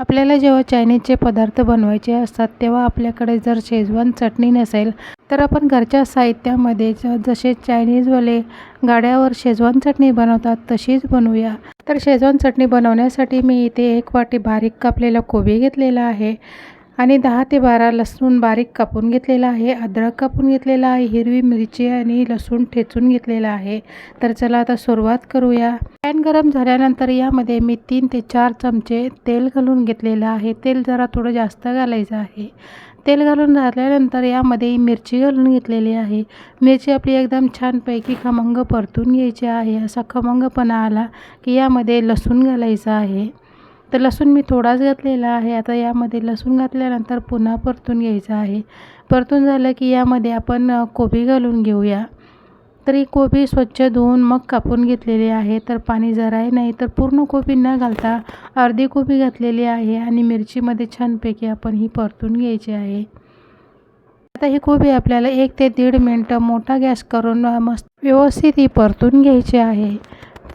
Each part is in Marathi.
आपल्याला जेव्हा चायनीजचे पदार्थ बनवायचे असतात तेव्हा आपल्याकडे जर शेजवान चटणी नसेल तर आपण घरच्या साहित्यामध्ये जसे चायनीजवाले गाड्यावर शेजवान चटणी बनवतात तशीच बनवूया. तर शेजवान चटणी बनवण्यासाठी मी इथे एक वाटी बारीक कापलेला कोबी घेतलेला आहे. आणि दहा ते बारा लसूण बारीक कापून घेतलेला आहे अद्रक कापून घेतलेला आहे हिरवी मिरची आणि लसूण ठेचून घेतलेला आहे. तर चला आता सुरुवात करूया. पॅन गरम झाल्यानंतर यामध्ये मी तीन ते चार चमचे तेल घालून घेतलेलं आहे. तेल जरा थोडं जास्त घालायचं आहे. तेल घालून झाल्यानंतर यामध्ये मिरची घालून घेतलेली आहे. मिरची आपली एकदम छानपैकी खमंग परतून घ्यायची आहे. असा खमंगपणा आला की यामध्ये लसूण घालायचं आहे. तर लसूण मी थोडाच घातलेला आहे. आता यामध्ये लसूण घातल्यानंतर पुन्हा परतून घ्यायचं आहे. परतून झालं की यामध्ये आपण कोबी घालून घेऊया. तर ही कोबी स्वच्छ धुवून मग कापून घेतलेली आहे. तर पाणी जराही नाही तर पूर्ण कोबी न घालता अर्धी कोबी घातलेली आहे आणि मिरचीमध्ये छानपैकी आपण ही परतून घ्यायची आहे. आता ही कोबी आपल्याला एक ते दीड मिनटं मोठा गॅस करून मस्त व्यवस्थित ही परतून घ्यायची आहे.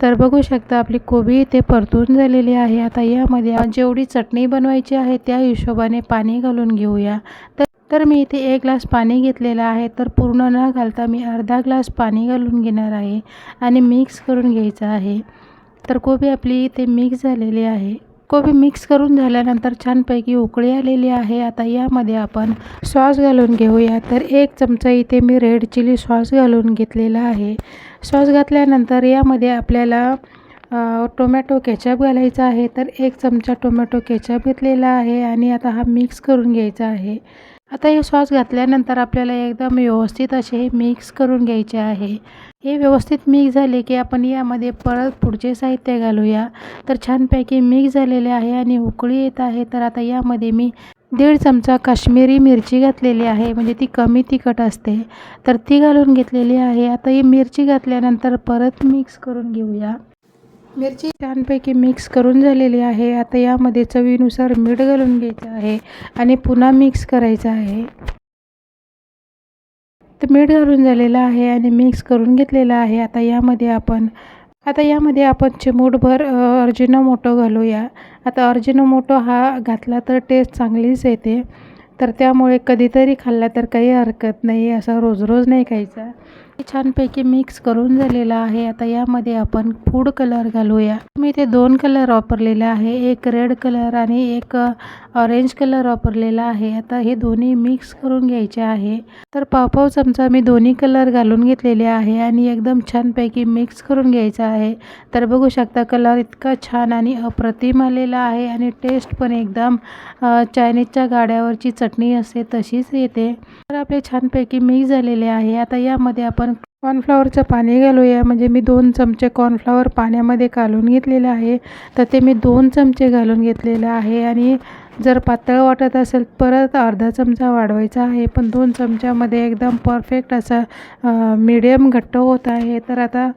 तर बघू शकता आपली कोबी इथे परतून झालेली आहे. आता यामध्ये जेवढी चटणी बनवायची आहे त्या हिशोबाने पाणी घालून घेऊया. तर तर मी इथे एक ग्लास पाणी घेतलेलं आहे. तर पूर्ण न घालता मी अर्धा ग्लास पाणी घालून घेणार आहे आणि मिक्स करून घ्यायचं आहे. तर कोबी आपली इथे मिक्स झालेली आहे. कोबी मिक्स करून झाल्यानंतर छानपैकी उकळी आलेली आहे. आता यामध्ये आपण सॉस घालून घेऊया. तर एक चमचा इथे मी रेड चिली सॉस घालून घेतलेला आहे. सॉस घातल्यानंतर यामध्ये आपल्याला टोमॅटो केचप घालायचा आहे. तर एक चमचा टोमॅटो केचप घेतलेला आहे आणि आता हा मिक्स करून घ्यायचा आहे. आता हे सॉस घातल्यानंतर आपल्याला एकदम व्यवस्थित असे हे मिक्स करून घ्यायचे आहे. हे व्यवस्थित मिक्स झाले की आपण यामध्ये परत पुढचे साहित्य घालूया. तर छानपैकी मिक्स झालेले आहे आणि उकळी येत आहे. तर आता यामध्ये मी दीड चमचा काश्मीरी मिरची घातलेली आहे. म्हणजे ती कमी तिखट असते. तर ती घालून घेतलेली आहे. आता ही मिरची घातल्यानंतर परत मिक्स करून घेऊया. मिरची छानपैकी मिक्स करून झालेली आहे. आता यामध्ये चवीनुसार मीठ घालून घ्यायचं आहे आणि पुन्हा मिक्स करायचं आहे. तर मीठ घालून झालेलं आहे आणि मिक्स करून घेतलेलं आहे. आता यामध्ये आपण आता यामध्ये आपण चिमूटभर अर्जिनोमोटो घालूया. आता अर्जिनोमोटो हा घातला तर टेस्ट चांगलीच येते. तर त्यामुळे कधीतरी खाल्ला तर काही हरकत नाही. असा रोज रोज नाही खायचा. छानपैकी मिक्स करून झालेला आहे. आता यामध्ये आपण फूड कलर घालूया. मी इथे दोन कलर वापरलेले आहे. एक रेड कलर आणि एक ऑरेंज कलर वापरलेला आहे. आता हे दोन्ही मिक्स करून घ्यायचे आहे. तर पाव चमचा मी दोन्ही कलर घालून घेतलेले आहे आणि एकदम छानपैकी मिक्स करून घ्यायचा आहे. तर बघू शकता कलर इतका छान आणि अप्रतिम आलेला आहे आणि टेस्ट पण एकदम चायनीजच्या गाड्यावरची चटणी असते तशीच येते. तर आपले छानपैकी मिक्स झालेले आहे. आता यामध्ये आपण कॉर्नफ्लॉवरचं पाणी घालूया. म्हणजे मी दोन चमचे कॉर्नफ्लॉवर पाण्यामध्ये घालून घेतलेलं आहे. तर ते मी दोन चमचे घालून घेतलेलं आहे. आणि जर पातळ वाटत असेल परत अर्धा चमचा वाढवायचा आहे. पण दोन चमच्यामध्ये एकदम परफेक्ट असा मीडियम घट्ट होत आहे. तर आता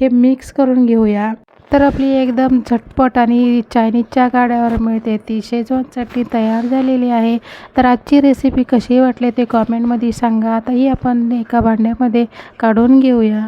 हे मिक्स करून घेऊया. तर आपली एकदम झटपट आणि चायनीजच्या गाड्यावर मिळते. ती शेजवान चटणी तयार झालेली आहे. तर आजची रेसिपी कशी वाटली ते कॉमेंटमध्ये सांगा. आताही आपण एका भांड्यामध्ये काढून घेऊया.